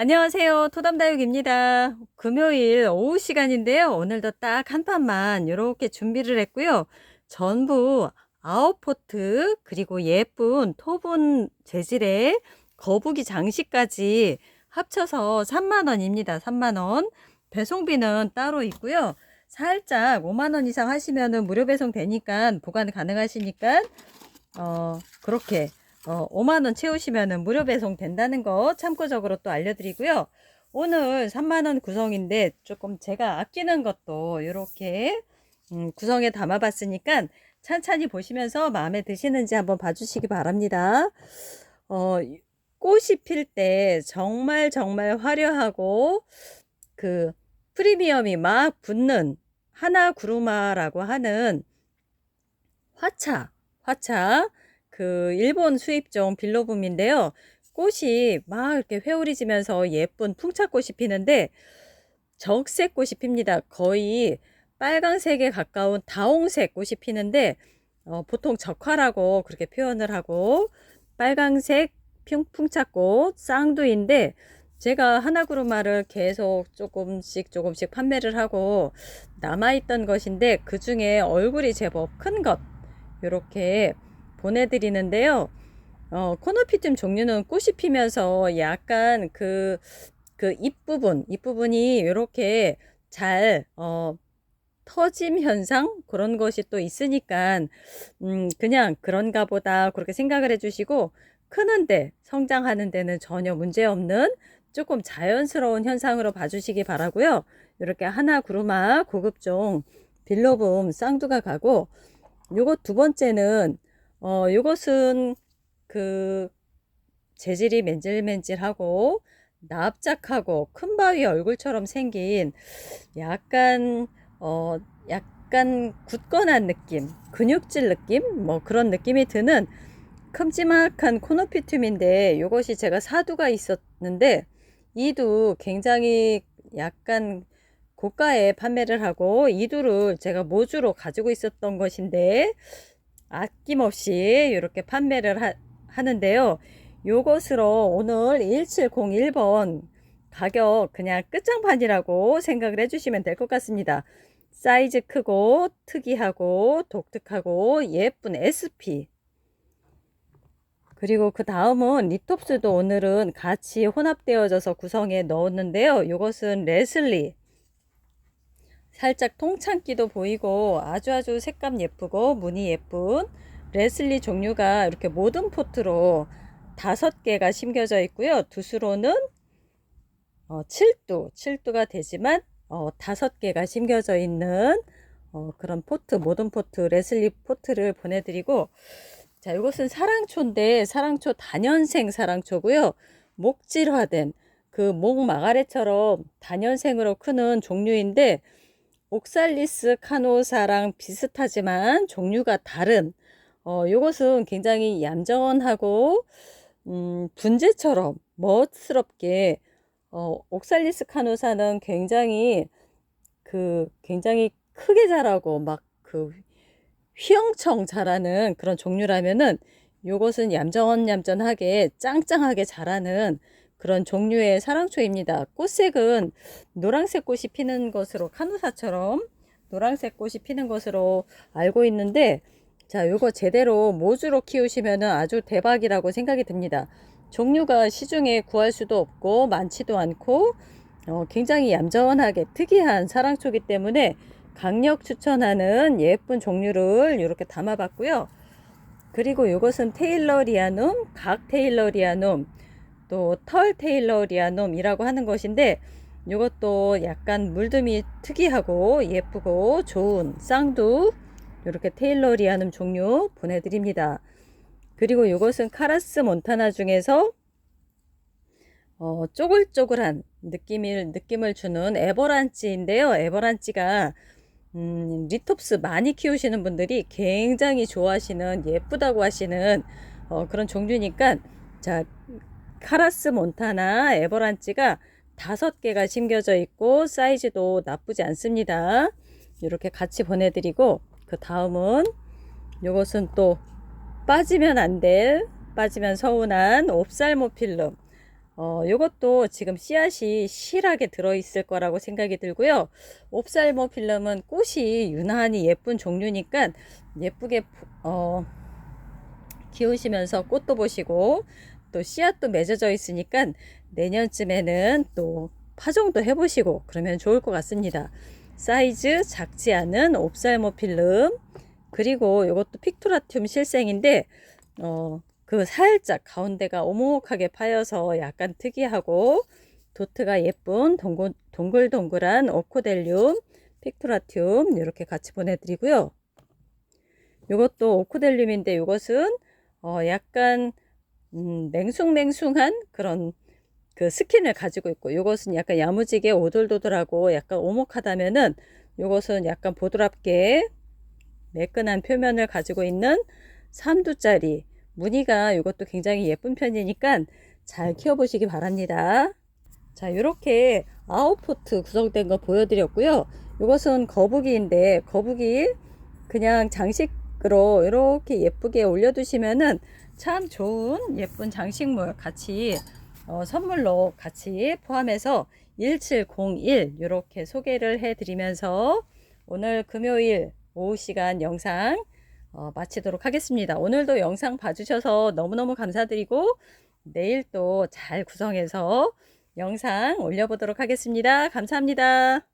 안녕하세요. 토담다육입니다. 금요일 오후 시간인데요. 오늘도 딱 한 판만 이렇게 준비를 했고요. 전부 아웃포트 그리고 예쁜 토분 재질의 거북이 장식까지 합쳐서 3만원입니다. 3만원. 배송비는 따로 있고요. 살짝 5만원 이상 하시면은 무료 배송 되니까 보관 가능하시니까 어 그렇게 어, 5만원 채우시면 무료 배송 된다는 거 참고적으로 또 알려드리고요. 오늘 3만원 구성인데 조금 제가 아끼는 것도 이렇게 음, 구성에 담아봤으니까 찬찬히 보시면서 마음에 드시는지 한번 봐주시기 바랍니다. 어, 꽃이 필 때 정말 정말 화려하고 그 프리미엄이 막 붙는 하나 구루마라고 하는 화차, 화차 그 일본 수입종 빌로붐인데요. 꽃이 막 이렇게 회오리 지면서 예쁜 풍차꽃이 피는데 적색 꽃이 핍니다. 거의 빨강색에 가까운 다홍색 꽃이 피는데 어, 보통 적화라고 그렇게 표현을 하고 빨강색 풍차꽃 쌍두인데 제가 하나구루마를 계속 조금씩 조금씩 판매를 하고 남아있던 것인데 그 중에 얼굴이 제법 큰 것 이렇게 보내드리는데요. 어, 코노피즘 종류는 꽃이 피면서 약간 그, 그 잎부분, 잎부분이 이렇게 잘, 어, 터짐 현상? 그런 것이 또 있으니까, 음, 그냥 그런가 보다 그렇게 생각을 해주시고, 크는데, 성장하는 데는 전혀 문제 없는 조금 자연스러운 현상으로 봐주시기 바라고요 이렇게 하나 구루마 고급종 빌로붐 쌍두가 가고, 요거 두 번째는 어, 요것은 그 재질이 맨질맨질하고 납작하고 큰 바위 얼굴처럼 생긴 약간 어 약간 굳건한 느낌, 근육질 느낌, 뭐 그런 느낌이 드는 큼지막한 코노피툼인데 요것이 제가 사두가 있었는데 이도 굉장히 약간 고가에 판매를 하고 이두를 제가 모주로 가지고 있었던 것인데 아낌없이 이렇게 판매를 하, 하는데요. 요것으로 오늘 1701번 가격 그냥 끝장판이라고 생각을 해주시면 될 것 같습니다. 사이즈 크고 특이하고 독특하고 예쁜 SP 그리고 그 다음은 리톱스도 오늘은 같이 혼합되어져서 구성해 넣었는데요. 이것은 레슬리 살짝 통창기도 보이고 아주 아주 색감 예쁘고 무늬 예쁜 레슬리 종류가 이렇게 모든 포트로 다섯 개가 심겨져 있고요. 두 수로는 어, 7두, 7두가 되지만 어, 다섯 개가 심겨져 있는 어, 그런 포트, 모든 포트, 레슬리 포트를 보내드리고 자, 이것은 사랑초인데 사랑초 단연생 사랑초고요. 목질화된 그 목 마가레처럼 단연생으로 크는 종류인데 옥살리스 카노사랑 비슷하지만 종류가 다른. 어, 요것은 굉장히 얌전하고 음, 분재처럼 멋스럽게 어, 옥살리스 카노사는 굉장히 그 굉장히 크게 자라고 막 그 휘영청 자라는 그런 종류라면은 요것은 얌전얌전하게 짱짱하게 자라는 그런 종류의 사랑초입니다. 꽃색은 노란색 꽃이 피는 것으로 카누사처럼 노란색 꽃이 피는 것으로 알고 있는데 자 요거 제대로 모주로 키우시면 아주 대박이라고 생각이 듭니다. 종류가 시중에 구할 수도 없고 많지도 않고 어, 굉장히 얌전하게 특이한 사랑초기 때문에 강력 추천하는 예쁜 종류를 이렇게 담아봤고요. 그리고 이것은 테일러리아눔, 각 테일러리아눔, 또 털 테일러리아놈이라고 하는 것인데 이것도 약간 물듬이 특이하고 예쁘고 좋은 쌍두 이렇게 테일러리아눔 종류 보내드립니다. 그리고 이것은 카라스 몬타나 중에서 어, 쪼글쪼글한 느낌을, 느낌을 주는 에버란치인데요. 에버란치가 음, 리톱스 많이 키우시는 분들이 굉장히 좋아하시는 예쁘다고 하시는 어, 그런 종류니까 자 카라스 몬타나 에버란치가 다섯 개가 심겨져 있고 사이즈도 나쁘지 않습니다. 이렇게 같이 보내드리고 그 다음은 이것은 또 빠지면 안 될 빠지면 서운한 옵살모필름 어, 요것도 지금 씨앗이 실하게 들어있을 거라고 생각이 들고요. 옵살모 필름은 꽃이 유난히 예쁜 종류니까 예쁘게 부- 어, 키우시면서 꽃도 보시고 또 씨앗도 맺어져 있으니까 내년쯤에는 또 파종도 해보시고 그러면 좋을 것 같습니다. 사이즈 작지 않은 옵살모 필름 그리고 이것도 픽토라튬 실생인데 어, 그 살짝 가운데가 오목하게 파여서 약간 특이하고 도트가 예쁜 동글, 동글동글한 오코델륨 픽토라튬 이렇게 같이 보내드리고요. 이것도 오코델륨인데 이것은 어, 약간 음, 맹숭맹숭한 그런 그 스킨을 가지고 있고 이것은 약간 야무지게 오돌도돌하고 약간 오목하다면은 이것은 약간 보드랍게 매끈한 표면을 가지고 있는 3두짜리 무늬가 이것도 굉장히 예쁜 편이니까 잘 키워보시기 바랍니다. 자 이렇게 아웃포트 구성된 거 보여드렸고요. 이것은 거북이인데 거북이 그냥 장식으로 이렇게 예쁘게 올려두시면은 참 좋은 예쁜 장식물 같이 어, 선물로 같이 포함해서 1701 이렇게 소개를 해드리면서 오늘 금요일 오후 시간 영상 어, 마치도록 하겠습니다. 오늘도 영상 봐주셔서 너무너무 감사드리고 내일 또 잘 구성해서 영상 올려보도록 하겠습니다. 감사합니다.